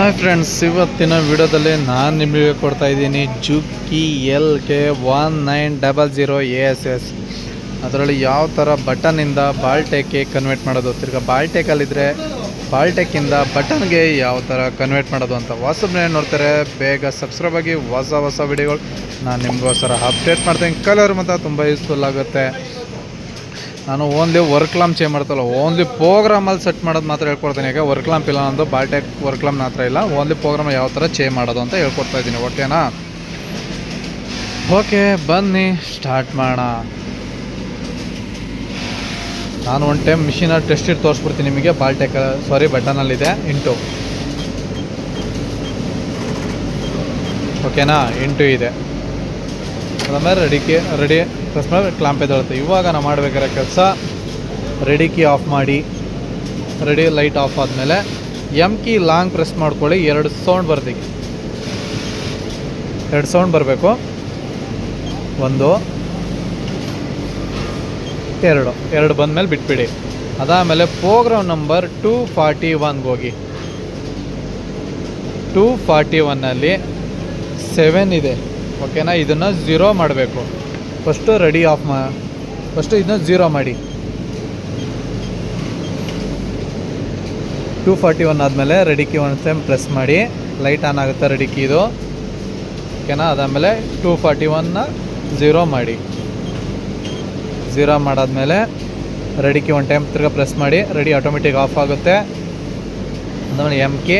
Hi friends ಇವತ್ತಿನ ವಿಡಿಯೋದಲ್ಲಿ ನಾನು ನಿಮಗೆ ಕೊಡ್ತಾ ಇದ್ದೀನಿ Juki L K one nine double zero A S S ಅದರಲ್ಲಿ ಯಾವ ಥರ ಬಟನಿಂದ ಬಾಲ್ಟೆಕ್ಗೆ ಕನ್ವರ್ಟ್ ಮಾಡೋದು? ತಿರ್ಗಿ ಬಾಲ್ಟೆಕಲ್ಲಿದ್ದರೆ ಬಾಲ್ಟೆಕ್ಕಿಂದ ಬಟನ್ಗೆ ಯಾವ ಥರ ಕನ್ವರ್ಟ್ ಮಾಡೋದು ಅಂತ ಹೊಸಬ್ನೇ ನೋಡ್ತಾರೆ. ಬೇಗ ಸಬ್ಸ್ಕ್ರೈಬ್ ಆಗಿ ಹೊಸ ಹೊಸ ವಿಡಿಯೋಗಳು ನಾನು ನಿಮಗೋಸ್ಕರ ಅಪ್ಡೇಟ್ ಮಾಡ್ತೀನಿ. ಕಲರ್ ಮಾತ್ರ ತುಂಬ ಯೂಸ್ಫುಲ್ ಆಗುತ್ತೆ. ನಾನು ಓನ್ಲಿ ವರ್ಕ್ ಲಾಂಪ್ ಚೇಂಜ್ ಮಾಡ್ತಲ್ಲ ಓನ್ಲಿ ಪ್ರೋಗ್ರಾಮಲ್ಲಿ ಸೆಟ್ ಮಾಡೋದು ಮಾತ್ರ ಹೇಳ್ಕೊಡ್ತೀನಿ. ಈಗ ವರ್ಕ್ ಲಾಂಪ್ ಇಲ್ಲ ನಂದು ಬಾಲ್ಟೆಕ್ ವರ್ಕ್ ಲಾಂಪ್ ಹತ್ರ ಇಲ್ಲ. ಓನ್ಲಿ ಪ್ರೋಗ್ರಾಮ್ ಯಾವ ಥರ ಚೇಂಜ್ ಮಾಡೋದು ಅಂತ ಹೇಳ್ಕೊಡ್ತಾ ಇದ್ದೀನಿ ಓಕೆನಾ ಓಕೆ ಬನ್ನಿ ಸ್ಟಾರ್ಟ್ ಮಾಡೋಣ. ನಾನು ಒನ್ ಟೈಮ್ ಮಿಷಿನ ಟೆಸ್ಟ್ ಇಟ್ಟು ತೋರಿಸ್ಬಿಡ್ತೀನಿ ನಿಮಗೆ. ಬಾಲ್ಟೆಕ್ ಸಾರಿ ಬಟನಲ್ಲಿದೆ ಇಂಟು ಓಕೆನಾ ಇಂಟು ಇದೆ. ಅದಾದ್ಮೇಲೆ ರೆಡಿಕೆ, ರೆಡಿ ಮಾಡಿ ಕ್ಲಾಂಪ್ ಎದ್ದೇಳುತ್ತೆ ಇವಾಗ ನಾವು ಮಾಡಬೇಕಾದ್ರೆ ಕೆಲಸ ರೆಡಿ ಕೀ ಆಫ್ ಮಾಡಿ, ರೆಡಿ ಲೈಟ್ ಆಫ್ ಆದಮೇಲೆ ಎಂ ಕಿ ಲಾಂಗ್ ಪ್ರೆಸ್ ಮಾಡ್ಕೊಳ್ಳಿ, ಎರಡು ಸೌಂಡ್ ಬರ್ತೀವಿ ಎರಡು ಸೌಂಡ್ ಬರಬೇಕು. ಒಂದು, ಎರಡು ಎರಡು ಬಂದಮೇಲೆ ಬಿಟ್ಬಿಡಿ. ಅದಾದಮೇಲೆ ಪ್ರೋಗ್ರಾಮ್ ನಂಬರ್ ಟೂ ಫಾರ್ಟಿ ಒನ್ಗೆ ಹೋಗಿ. ಟೂ ಫಾರ್ಟಿ ಒನ್ನಲ್ಲಿ ಸೆವೆನ್ ಇದೆ. ಓಕೆನಾ? ಇದನ್ನು ಝೀರೋ ಮಾಡಬೇಕು. ಫಸ್ಟು ರೆಡಿ ಆಫ್ ಮಾ ಫಸ್ಟು ಇದನ್ನ ಝೀರೋ ಮಾಡಿ. ಟೂ ಫಾರ್ಟಿ ಒನ್ ಆದಮೇಲೆ ready key one time press ಮಾಡಿ. ಲೈಟ್ ಆನ್ ಆಗುತ್ತೆ ರೆಡಿ ಕೀದು ಓಕೆನಾ? ಅದಾದಮೇಲೆ ಟೂ ಫಾರ್ಟಿ ಒನ್ನ ಝೀರೋ ಮಾಡಿ. ಝೀರೋ ಮಾಡಾದಮೇಲೆ ರೆಡಿ ಕೀ ಒನ್ ಟೈಮ್ ತಿರ್ಗಾ ಪ್ರೆಸ್ ಮಾಡಿ. ರೆಡಿ ಆಟೋಮೆಟಿಕ್ ಆಫ್ ಆಗುತ್ತೆ. ಅದಾದಮೇಲೆ ಎಂ ಕೆ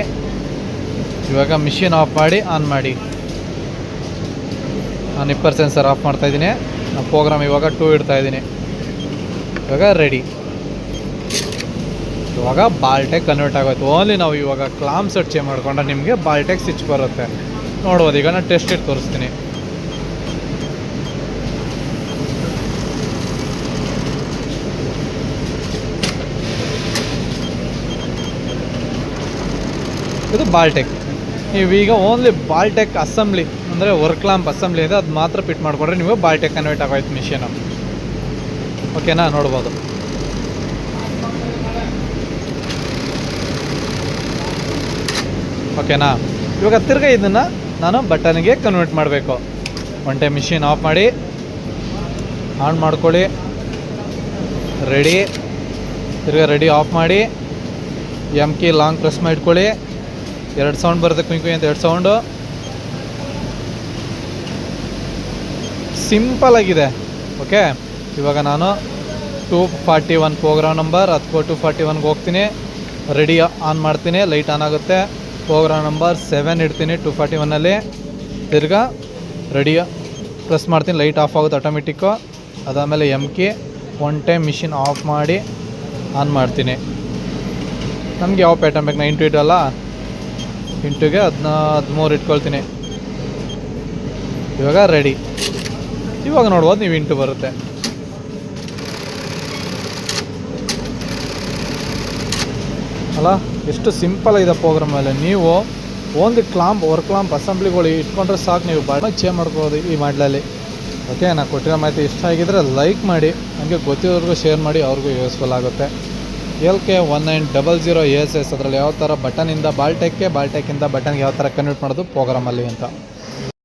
ಇವಾಗ ಮಿಷಿನ್ ಆಫ್ ಮಾಡಿ ಆನ್ ಮಾಡಿ. ನಾನು ಇಪ್ಪರ್ ಸೆನ್ಸರ್ ಆಫ್ ಮಾಡ್ತಾ ಇದ್ದೀನಿ. ನಾನು ಪ್ರೋಗ್ರಾಮ್ ಇವಾಗ ಟೂ ಇಡ್ತಾ ಇದ್ದೀನಿ. ಇವಾಗ ರೆಡಿ ಇವಾಗ ಬಾಲ್ಟೆಕ್ ಕನ್ವರ್ಟ್ ಆಗೋಯ್ತು. ಓನ್ಲಿ ನಾವು ಇವಾಗ ಕ್ಲಾಮ್ ಸೆಟ್ ಚೇಂಜ್ ಮಾಡ್ಕೊಂಡ್ರೆ ನಿಮಗೆ ಬಾಲ್ಟೆಕ್ ಸ್ವಿಚ್ ಬರುತ್ತೆ. ನೋಡ್ಬೋದು, ಈಗ ನಾನು ಟೆಸ್ಟ್ ಇಟ್ಟು ತೋರಿಸ್ತೀನಿ. ಇದು ಬಾಲ್ಟೆಕ್ ನೀವು ಈಗ ಓನ್ಲಿ ಬಾಲ್ಟೆಕ್ ಅಸೆಂಬ್ಲಿ ಅಂದರೆ ವರ್ಕ್ ಲ್ಯಾಂಪ್ ಅಸೆಂಬ್ಲಿ ಇದೆ, ಅದು ಮಾತ್ರ ಫಿಟ್ ಮಾಡಿಕೊಂಡ್ರೆ ನೀವು ಬಾಲ್ಟೆಕ್ ಕನ್ವರ್ಟ್ ಆಗೋಯ್ತು ಮಿಷಿನು ಓಕೆನಾ ನೋಡ್ಬೋದು. ಓಕೆನಾ ಇವಾಗ ತಿರ್ಗ ಇದನ್ನು ನಾನು ಬಟನ್ಗೆ ಕನ್ವರ್ಟ್ ಮಾಡಬೇಕು. ಒನ್ ಟೈಮ್ ಮಿಷಿನ್ ಆಫ್ ಮಾಡಿ ಆನ್ ಮಾಡ್ಕೊಳ್ಳಿ ರೆಡಿ ತಿರ್ಗ ರೆಡಿ ಆಫ್ ಮಾಡಿ ಎಂ ಕಿ ಲಾಂಗ್ ಪ್ರೆಸ್ ಮಾಡಿಟ್ಕೊಳ್ಳಿ ಎರಡು ಸೌಂಡ್ ಬರುತ್ತೆ ಕುಯ್ ಕುಯ್ ಅಂತ, ಎರಡು ಸೌಂಡು ಸಿಂಪಲ್ ಆಗಿದೆ. ಓಕೆ ಇವಾಗ ನಾನು two forty one program number ಅಥವಾ ಟೂ ಫಾರ್ಟಿ ಒನ್ಗೆ ಹೋಗ್ತೀನಿ. ರೆಡಿ ಆನ್ ಮಾಡ್ತೀನಿ. ಲೈಟ್ ಆನ್ ಆಗುತ್ತೆ. ಪ್ರೋಗ್ರಾಮ್ ನಂಬರ್ ಸೆವೆನ್ ಇಡ್ತೀನಿ ಟೂ ಫಾರ್ಟಿ ಒನ್ನಲ್ಲಿ ತಿರ್ಗಾ ರೆಡಿ ಪ್ರೆಸ್ ಮಾಡ್ತೀನಿ. ಲೈಟ್ ಆಫ್ ಆಗುತ್ತೆ ಆಟೋಮೆಟಿಕ್ಕು ಅದಾದಮೇಲೆ M key one time machine off ಮಾಡಿ ಆನ್ ಮಾಡ್ತೀನಿ. ನಮಗೆ ಯಾವ ಪ್ಯಾಟರ್ನ್ ಬೇಕು? ನಾ ಇಂಟು ಇಡಲ್ಲ ಇಂಟುಗೆ ಹದಿನ ಹದಿಮೂರು ಇಟ್ಕೊಳ್ತೀನಿ. ಇವಾಗ ರೆಡಿ ಇವಾಗ ನೋಡ್ಬೋದು ನೀವು ಇಂಟು ಬರುತ್ತೆ. ಅಲ್ಲ, ಎಷ್ಟು ಸಿಂಪಲ್ ಇದೆ ಪ್ರೋಗ್ರಾಮ್ ಮೇಲೆ ನೀವು ಒಂದು ಕ್ಲಾಂಪ್ ವರ್ಕ್ ಕ್ಲಾಂಪ್ ಅಸೆಂಬ್ಲಿಗಳು ಇಟ್ಕೊಂಡ್ರೆ ಸಾಕು, ನೀವು ಬಾಳ ಚೇಂಜ್ ಮಾಡ್ಕೋಬೋದು ಈ ಮಾಡಲಲ್ಲಿ. ಓಕೆ ನಾನು ಕೊಟ್ಟಿರೋ ಮಾಹಿತಿ ಇಷ್ಟ ಆಗಿದ್ರೆ ಲೈಕ್ ಮಾಡಿ ನನಗೆ ಗೊತ್ತಿರೋರ್ಗೂ ಶೇರ್ ಮಾಡಿ, ಅವ್ರಿಗೂ ಯೂಸ್ಫುಲ್ ಆಗುತ್ತೆ. L K one nine double zero S S ಅದರಲ್ಲಿ ಯಾವ ಥರ ಬಟನಿಂದ ಬಾಲ್ಟೆಕ್ಗೆ ಬಾಲ್ಟೆಕ್ಕಿಂದ ಬಟನ್ಗೆ ಯಾವ ಥರ ಕನ್ವರ್ಟ್ ಮಾಡೋದು ಪ್ರೋಗ್ರಾಮಲ್ಲಿ ಅಂತ.